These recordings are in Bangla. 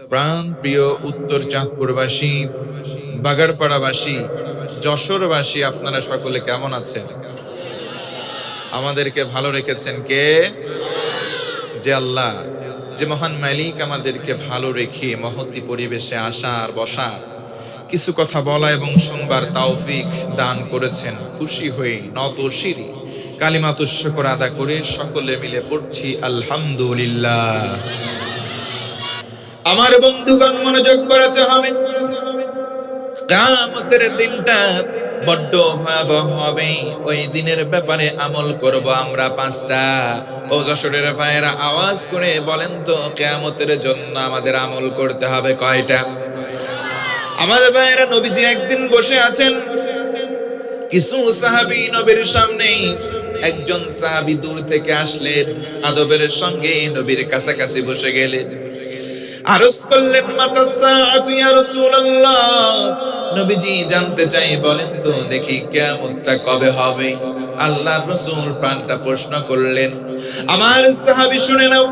প্রাণ প্রিয় উত্তর চাঁদপুরবাসী, বাগারপাড়াবাসী, যশোরবাসী, আপনারা সকলে কেমন আছেন? আমাদেরকে ভালো রেখেছেন কে? যে আল্লাহ, যে মহান মালিক আমাদেরকে ভালো রেখে মহতি পরিবেশে আসা আর বসার, কিছু কথা বলা এবং শুনবার তাওফিক দান করেছেন। খুশি হয়ে নত শিরি কালিমাত শুকর আদা করে সকলে মিলে পড়ছি, আলহামদুলিল্লাহ। আমার বন্ধুগণ মনোযোগ করাতে হবে। কামতের দিনটা বড্ড ভয়াবহ হবে। ওই দিনের ব্যাপারে আমল করব আমরা পাঁচটা। ও যশোরের ভাইয়েরা, আওয়াজ করে বলেন তো, কেয়ামতের জন্য আমাদের আমল করতে হবে কয়টা? আমাদের ভাইয়েরা, নবীজি একদিন বসে আছেন। কিছু সাহাবী নবীর সামনে একজন সাহাবী দূর থেকে আসলেন। আদবের সঙ্গে নবীর কাছাকাছি বসে গেলেন। আরজ করলেন মাতা সাআতু ইয়া রাসূলুল্লাহ। নবীজি জানতে চাই, বলেন তো, দেখি কিয়ামতটা কবে হবে? আল্লাহর রাসূল প্রাণটা প্রশ্ন করলেন, আমার সাহাবী, শুনে নাও।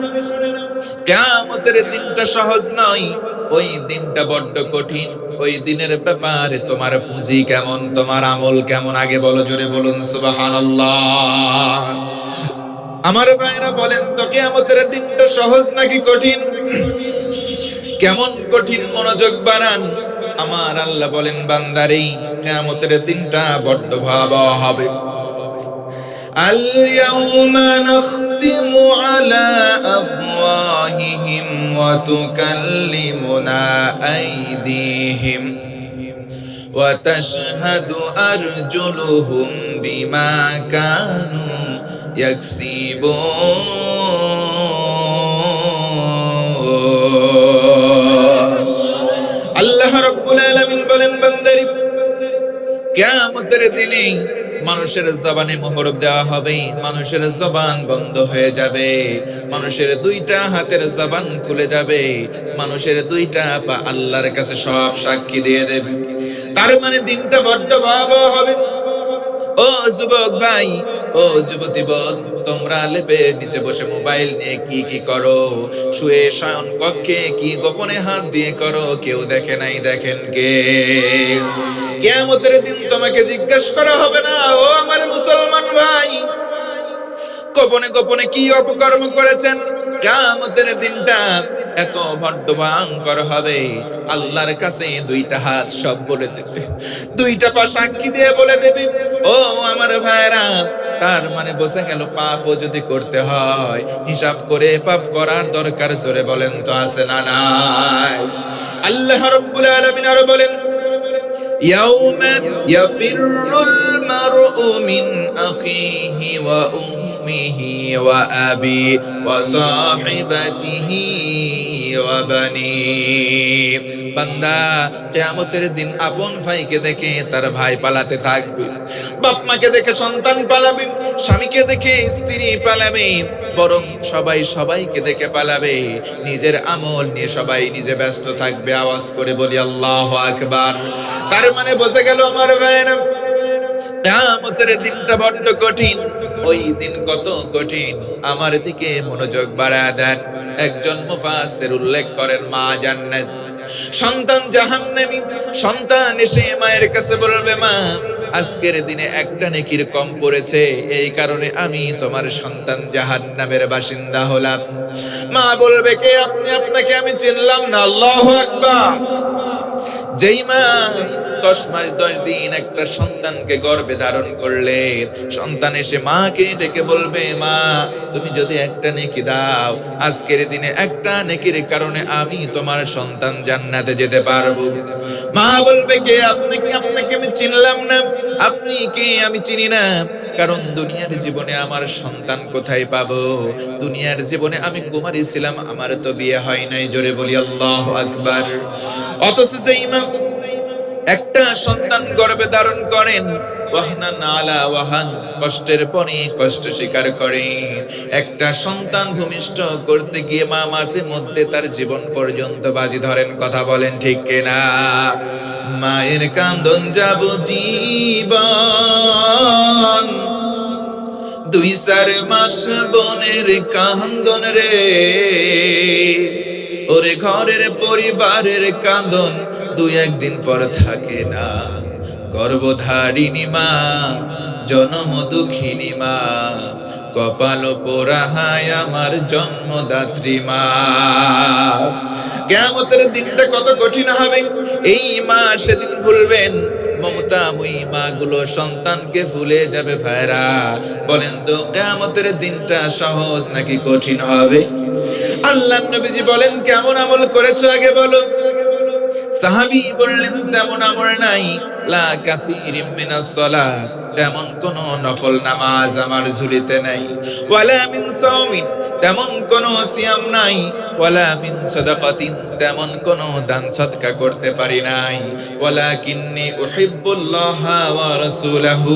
কিয়ামতের দিনটা সহজ নয়, ওই দিনটা বড্ড কঠিন। ওই দিনের ব্যাপারে তোমার পুঁজি কেমন, তোমার আমল কেমন? আগে বলো, জোরে বলুন, সুবহানাল্লাহ। আমার ভাইরা বলেন তো, কিয়ামতের দিনটা সহজ নাকি কঠিন? কেমন কঠিন মনোযোগ বানান আমার আল্লাহ বলেন বান্দারেই কেমতের দিনটা বড্ড ভয়াবহ হবে اليوم نختم على أفواههم وتكلمنا أيديهم وتشهد أرجلهم بما كانوا يكسبون কিয়ামতের দিনে মানুষের জবানে মোহর দেওয়া হবে, মানুষের জবান বন্ধ হয়ে যাবে, মানুষের দুইটা হাতের জবান খুলে যাবে, মানুষের দুইটা পা আল্লাহর কাছে সব সাক্ষী দিয়ে দেবে। তার মানে দিনটা বড্ড ভয়াবহ হবে। ও যুবক ভাই, ও যুবতী বোন, তোমরা লেপের নিচে বসে মোবাইল নিয়ে কি কি করো? শুয়ে শয়ন কক্ষে কি গোপনে হাত দিয়ে করো? কেউ দেখে নাই, দেখেন কে? কেয়ামতের দিন তোমাকে জিজ্ঞেস করা হবে না, ও আমার মুসলমান ভাই। গোপনে গোপনে কি অপকর্ম করেছেন? কিয়ামতের দিনটা এত বড্ড ভয়ঙ্কর হবে। আল্লাহর কাছে দুইটা হাত সব বলে দেবে, দুইটা পা সাক্ষী দিয়ে বলে দেবে, ও আমার ভাইরা, তার মানে বসে গেল পাপও যদি করতে হয়, হিসাব করে পাপ করার দরকার জোরে বলেন তো আছে না নাই? আল্লাহ রাব্বুল আলামিন আরও বলেন يوم يفر المرء من أخيه وأمه وأبيه وصاحبته وبنيه বান্দা কেয়ামতের দিন আপন ভাইকে দেখে তার ভাই পালাতে থাকবে বাপ মাকে দেখে সন্তান পালাবে স্বামীকে দেখে স্ত্রী পালাবে বরং সবাই সবাইকে দেখে পালাবে। নিজের আমল নিয়ে সবাই নিজে ব্যস্ত থাকবে। আওয়াজ করে বলি, আল্লাহ আকবার। তার মানে বোঝা গেল আমার ভাইয়েরা, কিয়ামতের দিনটা বড্ড কঠিন। ওই দিন কত কঠিন। আমার দিকে মনোযোগ বাড়া দেন। একজন মুফাসসির উল্লেখ করেন, মা জান্নাত। সন্তান জাহান্নামী। সন্তান এসে মায়ের কাছে বলবে, মা আজকের দিনে একটা নেকির কম পড়েছে। এই কারণে আমি তোমার সন্তান জাহান নামের বাসিন্দা হলাম। মা বলবে, কে আপনি? আপনাকে আমি চিনলাম না। আল্লাহ আকবার। যেই মা দশ মাস, দশ দিন একটা সন্তানকে গর্বে ধারণ করলে, সন্তান এসে মাকে ডেকে বলবে, মা, তুমি যদি একটা নেকি দাও, আজকের দিনে একটা নেকির কারণে আমি তোমার সন্তান জান্নাতে যেতে পারব। মা বলবে, কে? আপনি কি আপনাকে আমি চিনলাম না। আপনি কে? আমি চিনি না। কারণ দুনিয়ার জীবনে আমার সন্তান কোথায় পাবো? দুনিয়ার জীবনে আমি কুমারী ছিলাম, আমার তো বিয়ে হয় নাই, জোরে বলি আল্লাহ আকবার। অথচ যে ইমাম একটা সন্তান গর্ভে ধারণ করেন। কষ্টের পরে কষ্ট স্বীকার করেন। একটা সন্তান ভূমিষ্ঠ করতে গিয়ে মা মাঝে মধ্যে তার জীবন পর্যন্ত বাজি ধরেন, কথা বলেন ঠিক কিনা? মায়ের কান্দন যাব জীবন। দুই চার মাস বনের কান্দন রে। ওরে ঘরের পরিবারের কান্দন দুই একদিন পর থাকে না। গর্ভধারিণী মা, জনম দুঃখিনী মা, কপাল পোড়াহায় আমার জন্মদাত্রী মা। কেমতের দিনটা কত কঠিন হবে, এই মা সেদিন ভুলবেন। মমতাময়ী মা গুলো সন্তানকে ভুলে যাবে ভাইরা। বলেন তো কেমতের দিনটা সহজ নাকি কঠিন হবে? আল্লাহ নবীজি বলেন কেমন আমল করেছ আগে বলো? সাহাবি বললেন তেমন আমল নাই। লা কাসীরিম মিনাস সালাত তেমন কোন নফল নামাজ আমার ঝুলিতে নাই। ওয়ালা মিন সাওমিন, তেমন কোন সিয়াম নাই। ওয়ালা মিন সাদাকাতিন, তেমন কোন দান সদকা করতে পারি নাই। ওয়ালাকিন্নি উহিব্বুল্লাহ ওয়া রাসূলাহু,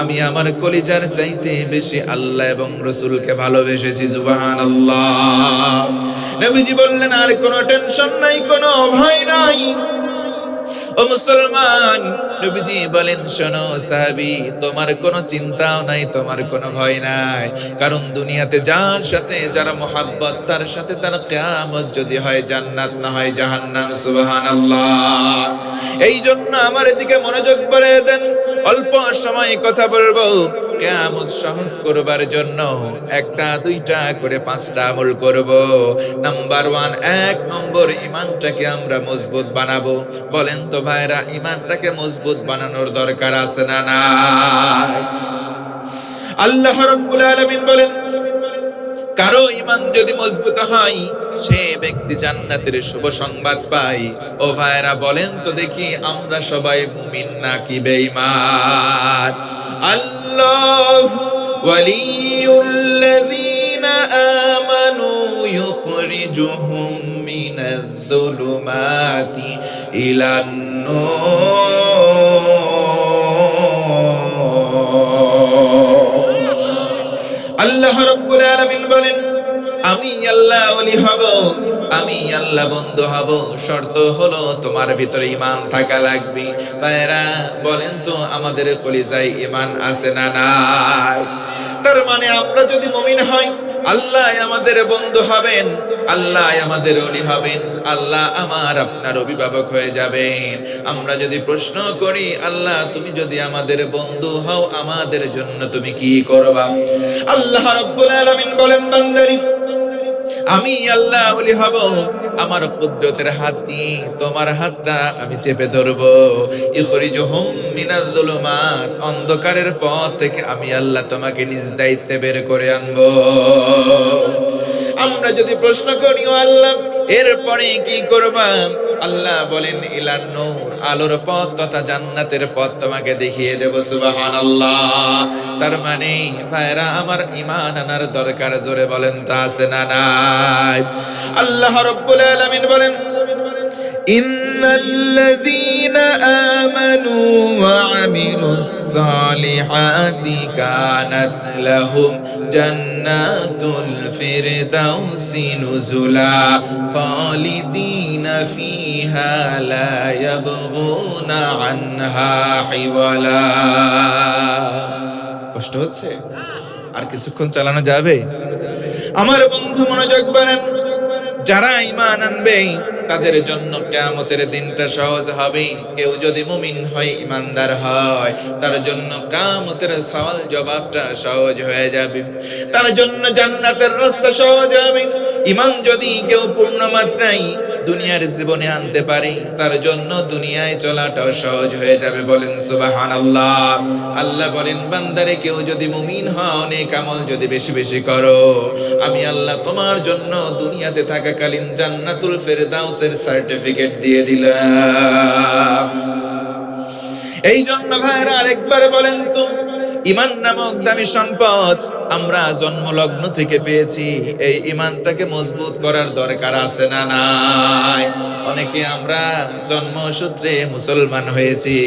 আমি আমার কলিজার চাইতে বেশি আল্লাহ এবং রাসূলকে ভালোবেসেছি, সুবহানাল্লাহ। নবীজি বললেন, আর কোনো টেনশন নাই, কোনো ভয় নাই। ও মুসলমান, নবীজি বলেন, শোনো সাহাবি, তোমার কোনো চিন্তাও নাই, তোমার কোনো ভয় নাই। কারণ দুনিয়াতে যার সাথে যারা মোহাব্বত, তার সাথে তার কেয়ামত যদি হয়, জান্নাত না হয়, জাহান্নাম, সুবহানাল্লাহ। এই জন্য আমার এদিকে মনোযোগ করে দেন। অল্প সময় কথা বলব। কেয়ামত সহজ করবার জন্য একটা, দুইটা করে পাঁচটা আমল করব। নাম্বার ওয়ান এক নম্বর ইমানটাকে আমরা মজবুত বানাবো। বলেন তো ভাইরা, ইমানটাকে মজবুত বানানোর দরকার আছে না না আল্লাহ রাব্বুল আলামিন বলেন, কারও ইমান যদি মজবুত হয়, সে ব্যক্তি জান্নাতের শুভ সংবাদ পায়। ও ভাইরা, বলেন তো দেখি আমরা সবাই মুমিন নাকি বেঈমান? আল্লাহ ওয়ালিউল্লাযীনা আমানু ইউখরিজুহুম মিনায-যুলুমাতি ইলান নূর। আল্লাহ রাব্বুল আলামিন বলেন আমি আল্লাহ ওলি হব, আমি আল্লাহ বন্ধু হব। শর্ত হলো তোমার ভিতরে ইমান থাকা লাগবে। তাইরা বলেন তো আমাদের কলিজায় ইমান আছে না নাই? তার মানে আমরা যদি মমিন হই, আল্লাহ আমাদের বন্ধু হবেন, আল্লাহ আমাদের অলি হবেন, আল্লাহ আমার আপনার অভিভাবক হয়ে যাবেন। আমরা যদি প্রশ্ন করি, আল্লাহ তুমি যদি আমাদের বন্ধু হও, আমাদের জন্য তুমি কি করবা? আল্লাহ রাব্বুল আলামিন বলেন, বান্দারি আমি আল্লাহ বলি হব। আমার কুদরতের হাত দিয়ে তোমার হাতটা আমি চেপে ধরব। ধরবো ইখরিজুহুম মিনাল যুলুমাত অন্ধকারের পথ থেকে আমি আল্লাহ তোমাকে নিজ দায়িত্বে বের করে আনব। আমরা যদি প্রশ্ন করি আল্লাহ, এরপরে কি করবা? আল্লাহ বলেন, ইলান নূর, আলোর পথ তথা জান্নাতের পথ তোমাকে দেখিয়ে দেব, সুবহানাল্লাহ। তার মানে ভাইরা আমার ইমান আনার দরকার, জোরে বলেন, তা আছে না নাই? আল্লাহ রাব্বুল আলামিন বলেন, ইন্নাল্লাযীনা الصالحات كانت لهم جنات الفردوس نزلا خالدين فيها لا يبغون عنها حولا কষ্ট হচ্ছে আর কিছুক্ষণ চালানো যাবে আমার বন্ধু মনোযোগ বাড়ান যারা ইমান আনবে, তাদের জন্য কেয়ামতের দিনটা সহজ হবে। কেউ যদি মুমিন হয় ইমানদার হয়, তার জন্য কামতের সওয়াল জবাবটা সহজ হয়ে যাবে। তার জন্য জান্নাতের রাস্তা সহজ হবে। ইমান যদি কেউ পূর্ণ মাত্রায় দুনিয়ার জীবনে আনতে পারি, তার জন্য দুনিয়ায় চলাটাও সহজ হয়ে যাবে বলেন সুবহানাল্লাহ। আল্লাহ আল্লাহ বলেন, বান্দারে, কেউ যদি মুমিন হয় অনেক আমল যদি বেশি বেশি করো, আমি আল্লাহ তোমার জন্য দুনিয়াতে থাকাকালীন জান্নাতুল ফেরদাউসের সার্টিফিকেট দিয়ে দিলাম। এই জন্য ভাইরা, আরেকবার বলেন তো ইমান নামক দামি সম্পদ আমরা জন্মলগ্ন থেকে পেয়েছি। এই ইমানটাকে মজবুত করার দরকার আছে না নাই? অনেকে আমরা জন্মসূত্রে মুসলমান হয়েছি,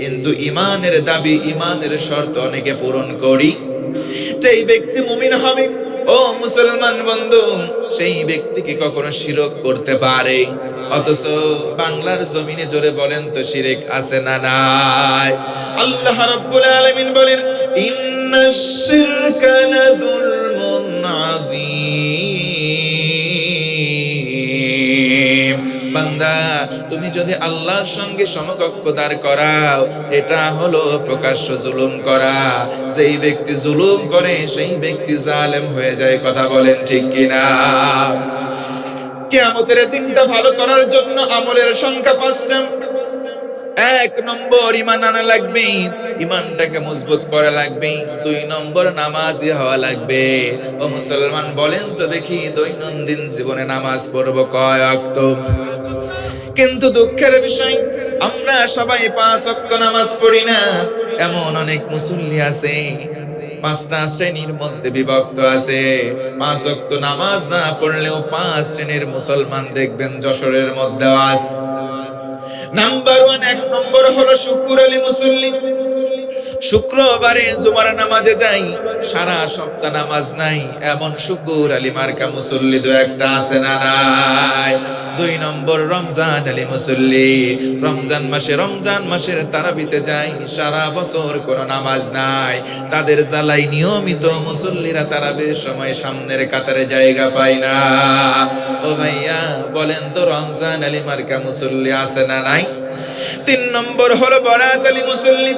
কিন্তু ইমানের দাবি, ইমানের শর্ত অনেকে পূরণ করি। যেই ব্যক্তি মুমিন হবে ও মুসলমান বন্ধু, সেই ব্যক্তিকে কখনো শিরক করতে পারে। অথচ বাংলার জমিনে জোরে বলেন তো, শিরেক আছে না নাই? আল্লাহ রাব্বুল আলামিন বলেন, ইন্নাশ শিরকা লাযুলমুন বান্দা, তুমি যদি আল্লাহর সঙ্গে সমকক্ষ দাঁড় করাও, এটা হলো প্রকাশ্য জুলুম করা। যেই ব্যক্তি জুলুম করে, সেই ব্যক্তি জালেম হয়ে যায়, কথা বলেন ঠিক কিনা? কেয়ামতের দিনটা ভালো করার জন্য আমলের সংখ্যা পাঁচটা। এক নম্বর ইমান আনা লাগবে। ইমানটাকে মজবুত করা লাগবে। দুই নম্বর, নামাজি হওয়া লাগবে। ও মুসলমান, বলেন তো দেখি দৈনন্দিন জীবনে নামাজ পড়ব কয় অক্ত? কিন্তু দুঃখের বিষয়, আমরা সবাই পাঁচ অক্ত নামাজ পড়ি না। এমন অনেক মুসল্লি আছে, পাঁচটা শ্রেণির মধ্যে বিভক্ত আছে। পাঁচ অক্ত নামাজ না পড়লেও পাঁচ শ্রেণির মুসলমান দেখবেন যশোরের মধ্যে আছে নাম্বার ওয়ান এক নম্বর হলো শুকুর আলী মুসল্লি। শুক্রবারে জুমার নামাজে যাই, সারা সপ্তাহ নামাজ নাই। এমন শুকুর আলী মার্কা মুসল্লি দু একটা আছে না নাই? দুই নম্বর রমজান, আলী মুসল্লি। রমজান মাসে রমজান মাসের তারাবিতে যাই সারা বছর কোনো নামাজ নাই। তাদের জ্বালাই নিয়মিত মুসল্লিরা তারাবির সময় সামনের কাতারে জায়গা পায় না। ও ভাইয়া, বলেন তো রমজান, আলী মার্কা মুসল্লি আছে না নাই? তিন নম্বর হলো বরাত, আলী মুসল্লি।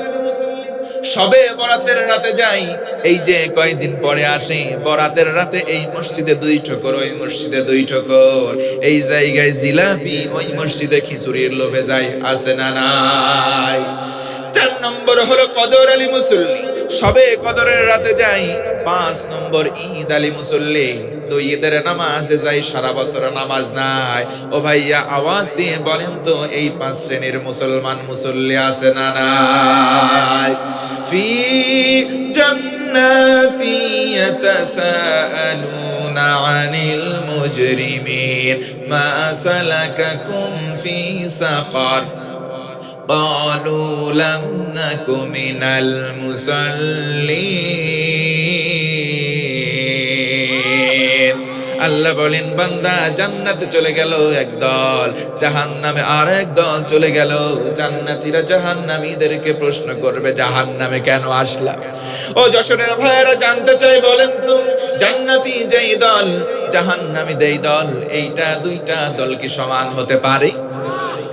সবে বরাতের রাতে যাই, এই যে কয়েকদিন পরে আসি, বরাতের রাতে এই মসজিদে দুই ঠকর, ওই মসজিদে দুই ঠকর। এই জায়গায় জিলাপি, ওই মসজিদে খিচুড়ির লোভে যাই, আছে না নাই? চার নম্বর হলো কদর আলী মুসল্লি। সবে কদরের রাতে যাই, পাঁচ নম্বর ঈদ আলী মুসল্লি। তো ঈদের নামাজে যাই, সারা বছর নামাজ নাই। ও ভাইয়া, আওয়াজ দিয়ে বলেন তো, এই পাঁচ শ্রেণির মুসলমান মুসল্লি আছে না নাই? ফি জান্নাতি ইয়াতাসাআলুনা আনিল মুজরিমিন। মা সালাকাকুম ফি সাকার। قالوا لم نك من المصلين আল্লাহ বলেন বান্দা জান্নাতে চলে গেল একদল জাহান্নামে আর এক দল চলে গেল জান্নাতীরা জাহান্নামীদেরকে প্রশ্ন করবে জাহান্নামে কেন আসলা ও যশোরের ভাইয়েরা জানতে চাই বলেন তো জান্নাতি যেই দল জাহান্নামী দেই দল এইটা দুইটা দল কি সমান হতে পারে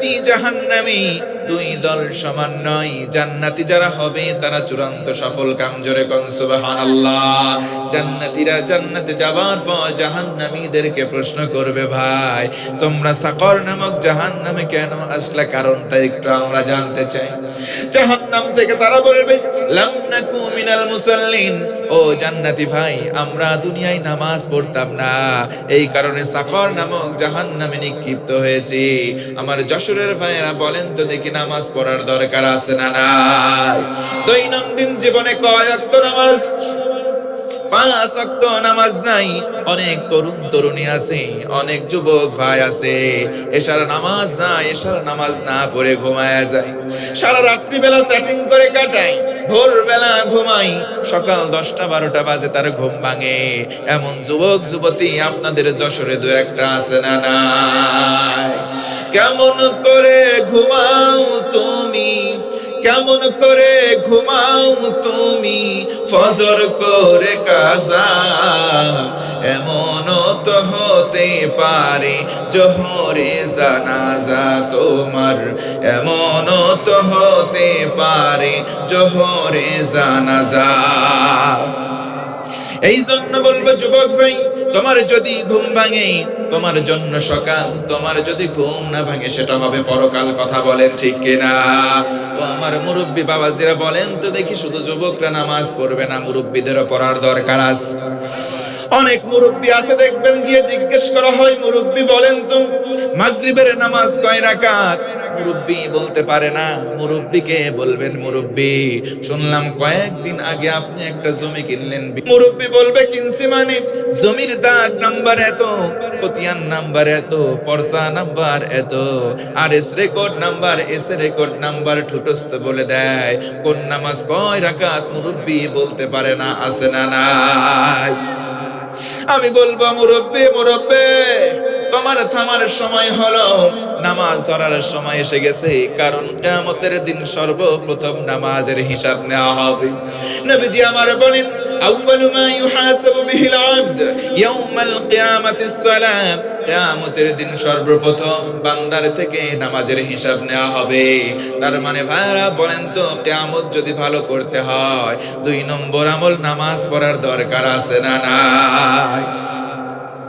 জান্নাতি জাহান্নামী। দুই দল সমান নয়। জান্নাতি যারা হবে, তারা চূড়ান্ত সফল কাম জোরে কোন জান্নাতে যাবার পর জাহান্নামীদেরকে প্রশ্ন করবে, ভাই, তোমরা সাকর নামক জাহান্নামে কেন আসলে? কারণটা একটু আমরা জানতে চাই। জাহান্নাম থেকে তারা বলবে মিনাল মুসাল্লিন। ও জান্নাতি ভাই, আমরা দুনিয়ায় নামাজ পড়তাম না। এই কারণে সাকর নামক জাহান্নামে নিক্ষিপ্ত হয়েছি। আমার যশোরের ভাইয়েরা বলেন তো দেখি নামাজ পড়ার দরকার আছে না নাই? দৈনন্দিন জীবনে কয় নামাজ? ওয়াক্ত নামাজ নাই। অনেক তরুণ তরুণী আছে, অনেক যুবক ভাই আছে। এশার নামাজ না, এশার নামাজ না পড়ে ঘুমায়া যায়। সারা রাত্রি বেলা সেটিং করে কাটাই, ভোরবেলা ঘুমাই, সকাল দশটা বারোটা বাজে তার ঘুম ভাঙে। এমন যুবক, যুবতী আপনাদের যশোরে দু একটা আছে না নাই? কেমন করে ঘুমাও তুমি? কেমন করে ঘুমাও তুমি? ফজর করে কাজা এমন তো হতে পারে জহরে জানাজা তোমার। এমন তো হতে পারে জহরে জানাজা। এই জন্য বলব, যুবক ভাই, তোমার যদি ঘুম ভাঙে, তোমার জন্য সকাল, তোমার যদি ঘুম না ভাঙে, সেটা হবে পরকাল কথা বলেন ঠিক কিনা? ও আমার মুরব্বী বাবাজিরা বলেন তো দেখি শুধু যুবকরা নামাজ পড়বে না, মুরব্বীদেরও পড়ার দরকার আছে। অনেক মুরব্বী আছে, দেখবেন গিয়ে জিজ্ঞেস করা হয়, মুরব্বী বলেন তো, মাগরিবের নামাজ কয় রাকাত? মুরব্বী বলতে পারে না। মুরব্বীকে বলবেন, মুরব্বী, শুনলাম কয়েকদিন আগে আপনি একটা জমি কিনলেন। মুরব্বী বলবে, কিনছি মানে জমির দাগ নাম্বার এত, খতিয়ান নাম্বার এত, পরসা নাম্বার এত আর S record number, S record number ঠুটস্থ বলে দেয়। কোন নামাজ কয় রাকাত মুরব্বী বলতে পারে না, আছে না নাই? আমি বলব মুরব্বী মুরব্বী। তোমার থামার সময় হলো। নামাজ ধরার সময় এসে গেছে, কারণ কিয়ামতের দিন সর্বপ্রথম নামাজের হিসাব নেওয়া হবে। নবীজি আমার বলেন, আউয়ালু মা ইউহাসাবু বিহিল আবদ, ইয়াউমাল কিয়ামাতিস সালাম কিয়ামতের দিন সর্বপ্রথম বান্দার থেকে নামাজের হিসাব নেওয়া হবে। তার মানে ভাইরা বলেন তো, কিয়ামত যদি ভালো করতে হয়, দুই নম্বর আমল নামাজ পড়ার দরকার আছে না নাই?